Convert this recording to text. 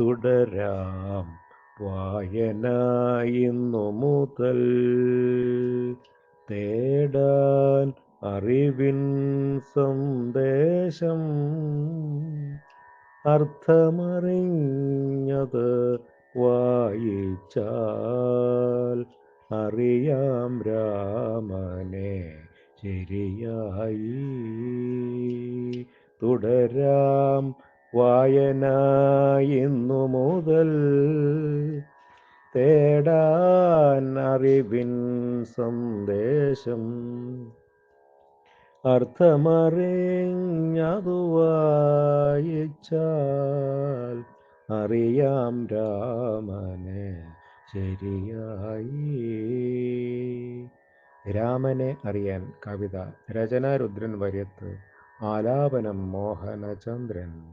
തുടരാം. വായനായിന്നു മുതൽ തേടാൻ അറിവിൻ സന്ദേശം അർത്ഥമറിഞ്ഞത് വായിച്ചാൽ അറിയാം രാമനെ ശരിയായി. തുടരാം വായന ഇന്നു മുതൽ തേടാൻ അറിവിൻ സന്ദേശം അർത്ഥമറിഞ്ഞതു വായിച്ചാൽ അറിയാം രാമനെ ശരിയായി. രാമനെ അറിയാൻ കവിത രചന രുദ്രൻ വര്യത്ത് ആലാപനം മോഹനചന്ദ്രൻ.